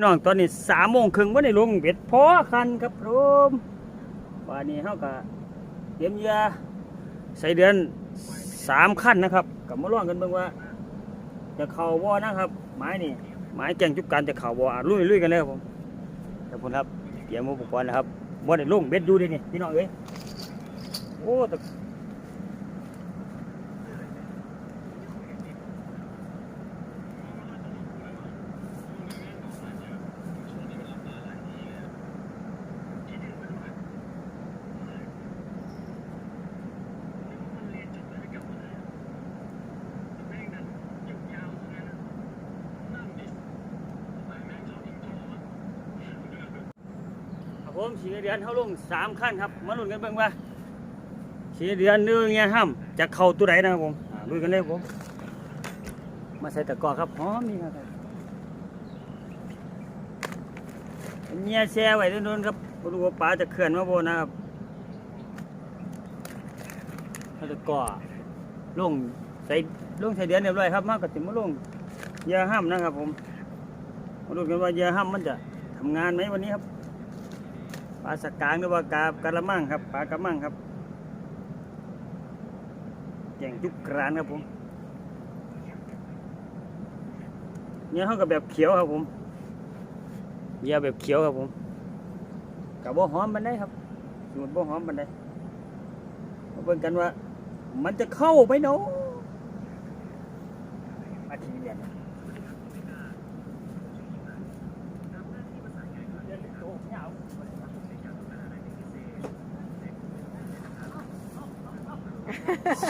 พี่น้องตอนนี้สามโมงครึ่งวันนี้ลงเบ็ดพอคันครับผมวันนี้เขาก็เตรียมยาใส่เดือนสามขั้นนะครับกับมาล่องกันเบิ่งว่า จะเข่าบ่นะครับ ไม้นี่ไม้แกงจุกกันจะเข่าบ่อะลุยลุยกันเลยครับผมขอบคุณครับเตรียมอุปกรณ์นะครับบ่ได้ลงเบ็ดดูดินี่พี่น้องเอ้ยโอ้แต่ ผมสีเดือนเขาลงสามขั้นครับ มาลุ้นกันเบิ่งว่าสีเดือนนึงเนี่ยห้ามจะเข้าตัวไหนนะครับผมอ่าลุยกันเลยครับผม มาใส่ตะกอครับหอมนี่ครับเนี่ยแช่ไว้โดนๆครับบ่รู้ว่าปลาจะเคลื่อนมาบ่นะครับเอาตะกอลงใส่ลงใส่เดือนเรียบร้อยครับมาก็สิมาลงเยาห้ามนะครับผมมาลุ้นกันว่าเยาห้ามมันจะทำงานไหมวันนี้ครับ ปลาสกางหรือว่ากาบกระมังครับปลากระมังครับแกงจุกกรานครับผมเนี่ยเขากับแบบเขียวครับผมเยี่ยแบบเขียวครับผมกับบ่หอมบันไดครับสูตรบ่หอมบันไดมาเบิ่งกันว่า มันจะเข้าไหมเนาะมาทีเดียว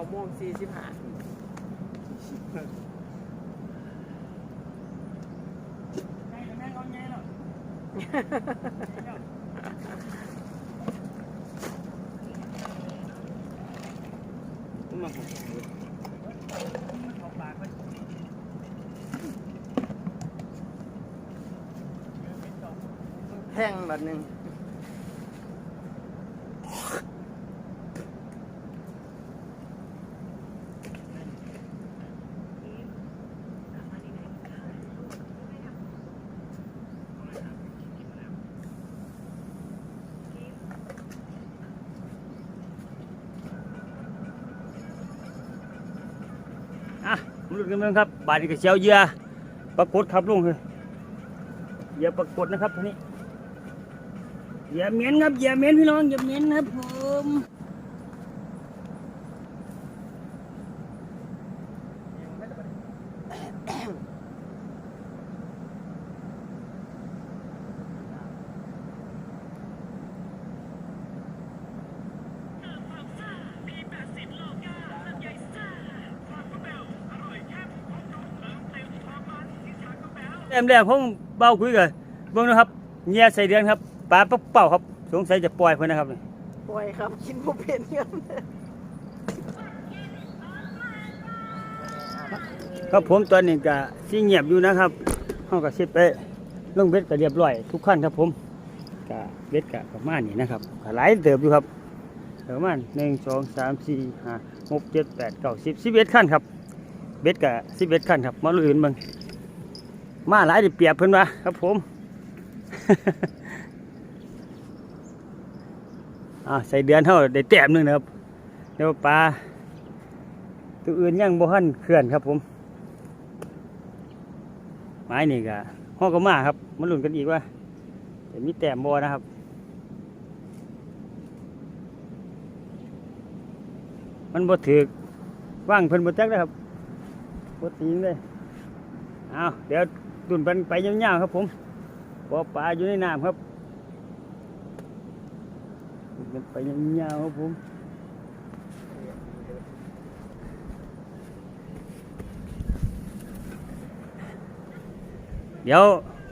าโมงสี่สิบห้าแห้งแบบนึง อะมาลุ้นกันเมืองครับ บาดนี้ก็เชียวเหยื่อปรากฏครับลุงเลยเหยื่อปรากฏนะครับทีนี้เหยื่อเมียนครับเหยื่อเมียนพี่น้องเหยื่อเมียนครับผม เต็มแรกผมเบาคุยกันเบิ่งนะครับเหยื่อใส่เดือนครับปลาเป่าครับ สงสัยจะปล่อยเพื่อนนะครับนี่ปล่อยครับกินบ่เป็นครับครับผมตอนนี้ก็สิเงียบอยู่นะครับเฮาก็สิไปลงเบ็ดก็เรียบร้อย ทุกขั้นครับผมก็เบ็ดก็ประมาณนี้นะครับก็หลายเติบอยู่ครับประมาณหนึ่งสองสามสี่ห้าหกเจ็ดแปดเก้าสิบสิบเอ็ดขั้นครับ เบ็ดก็สิบเอ็ดขั้นครับ มาลุยกันเบิ่ง มาหลายได้เปรียบเพิ่นว่าครับผมอ่าใส่เดือนเท่าได้แต้มหนึ่งนะครับเดี๋ยวปลาตัวอื่นยังบ่ทันเคลื่อนครับผมไม้นี่ก็ห้อก็มาครับมาลุ้นกันอีกว่าจะมีแต้มบ่นะครับมันบ่ถือกว่างเพิ่นบ่จักเลยครับบ่ตีงเลยเอาเดี๋ยว ดุนเพิ่นไปยาวๆครับผมบ่อปลาอยู่ในน้ำครับดุนเพิ่นไปยาวๆครับผมเดี๋ยว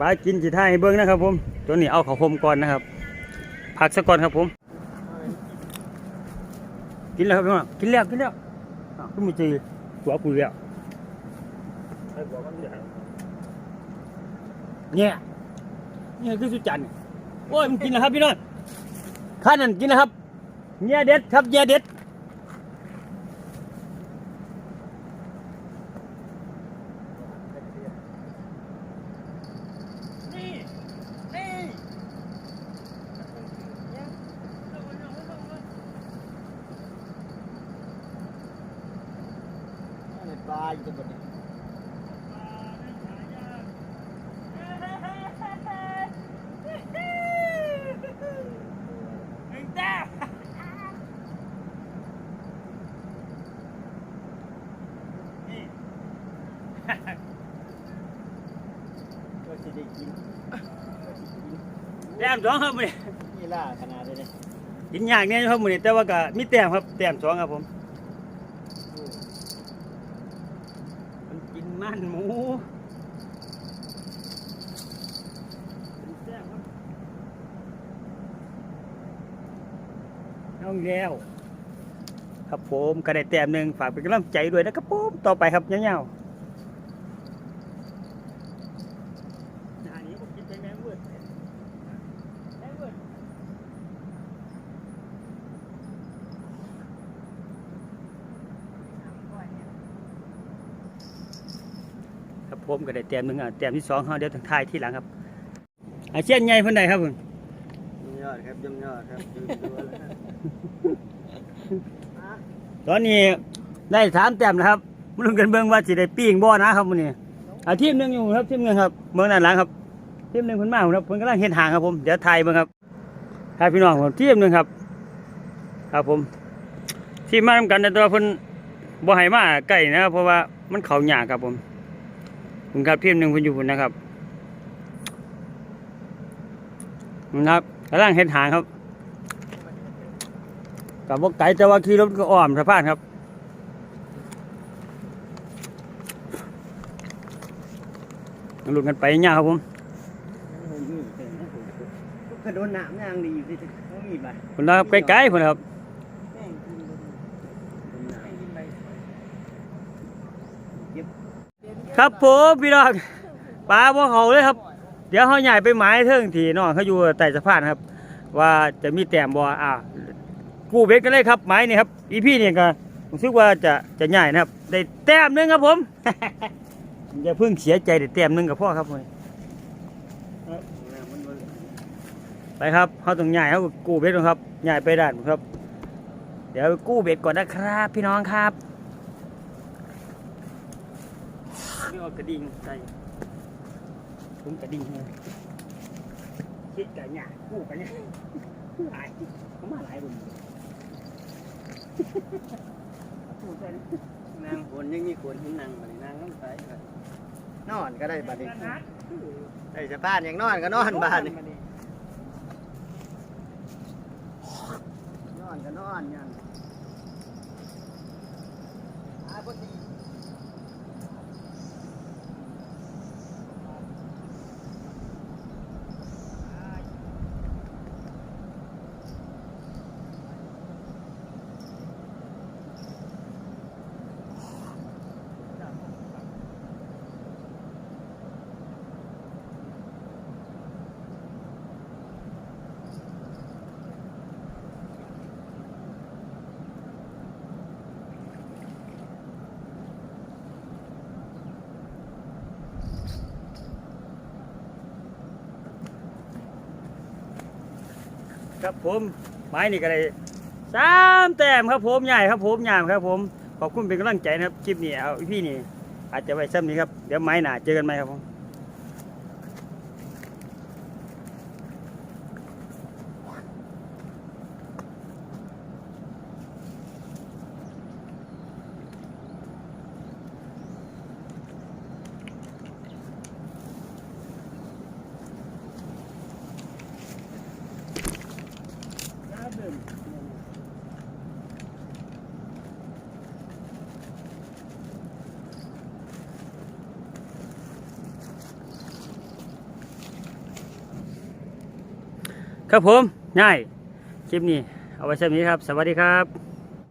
ปลากินสิท่าให้เบิ่งนะครับผม ตัวนี้เอาเขาคมก่อนนะครับ พักสักก่อนครับผม กินแล้วครับพี่น้องกินแล้วกินแล้วอ้าวก็มีจีตัวกูแล้ว เนี่ยเนี่ยคือสุดจันทร์โอ้ยมันกินแล้วครับพี่น้องข้านั่นกินแล้วครับเนี่ยเด็ดครับเนี่ยเด็ดนี่นี่ปลาอยู่ตรงนี้ ก็จะได้กิน แต้มสองครับมื้อนี้นี่ล่าขนาดนี้กินยากเนี่ยครับมื้อนี้แต่ว่าก็มีแต้มครับแต้มสองครับผมมันกินมันหมูเป็นแต้มครับเอาแล้วครับผมก็ได้แต้มหนึ่งฝากเป็นกำลังใจด้วยนะครับผมต่อไปครับยาวๆอันนี้ผมกินไปแมงเวิร์ดแมงเวิร์ด ครับ ผมก็ได้แต้มหนึ่งอะแต้มที่สองเขาเดี๋ยวทางท้ายที่หลังครับอาเชียนใหญ่เพิ่นใดครับเพิ่นยอดครับยมยอดครับดูดูแล้วตอนนี้ได้สามแต้มนะครับมาลุ้นกันเบิ่งว่าสิได้ปิ้งบ่นะครับมื้อนี้อาทีมหนึงอยู่ครับทีมหนึงครับเมืองด้านหลังครับทีมหนึงเพิ่นมาครับเพิ่นกำลังเฮ็ดหางครับผมเดี๋ยวถ่ายเบิ่งครับถ่ายพี่น้องผมทีมหนึงครับ ครับผมทีมมาทำกันแต่ตัวาเพิ่นบ่ให้มาใกล้นะครับเพราะว่ามันเข้ายากครับผม คุณครับทีมหนึงเพิ่นอยู่พุ่นนะครับนะครับกำลังเฮ็ดหางครับกับว่าไก่แต่ว่าขี่รถก็อ้อมสะพานครับหลุดกันไปยาวครับผมกระโดดน้ำยางดีอยู่ที่เขามีบ่คนละครับไกลๆคนละครับ แม่งกินแม่งกินไปเก็บ ครับผมพี่น้องปลาบ่เขาเลยครับ เดี๋ยวเขาใหญ่ไปหมายเทิงทีน้องเขาอยู่ใต้สะพานครับ ว่าจะมีแต้มบ่อ่ากู้เบ็ดกันเลยครับหมายนี่ครับอีพี่นี่ก็รู้สึกว่าจะจะใหญ่นะครับ ได้แต้มนึงครับผมอย่าเพิ่งเสียใจได้แต้มนึงกับพ่อครับผมไปครับเขาต้องย้ายเขากู้เบ็ดก่อนครับย้ายไปด้านนู้นครับ เดี๋ยวกู้เบ็ดก่อนนะครับ พี่น้องครับ นี่เอากระดิ่งใส่ถุงกระดิ่งเลยคิดกันเนี่ยกู้กันเนี่ยหลายเขามาหลายบุญกู้ใส่นางฝนยังมีคนที่นั่งบัดนี้นางต้องใส่ครับนอนก็ได้บัดนี้ไอ้สะพานยังนอนก็นอนบ้านนี่นอนก็นอนยัง ครับผมไม้นี่ก็เลยสามแต้มครับผมใหญ่ครับผมใหญ่ครับผมขอบคุณเป็นกำลังใจนะครับคลิปนี้เอาพี่นี่อาจจะไว้ซ้ำนี้ครับเดี๋ยวไม้หนาเจอกันไหมครับผม ครับผมง่าย คลิปนี้ เอาไว้เช่นนี้ครับ สวัสดีครับ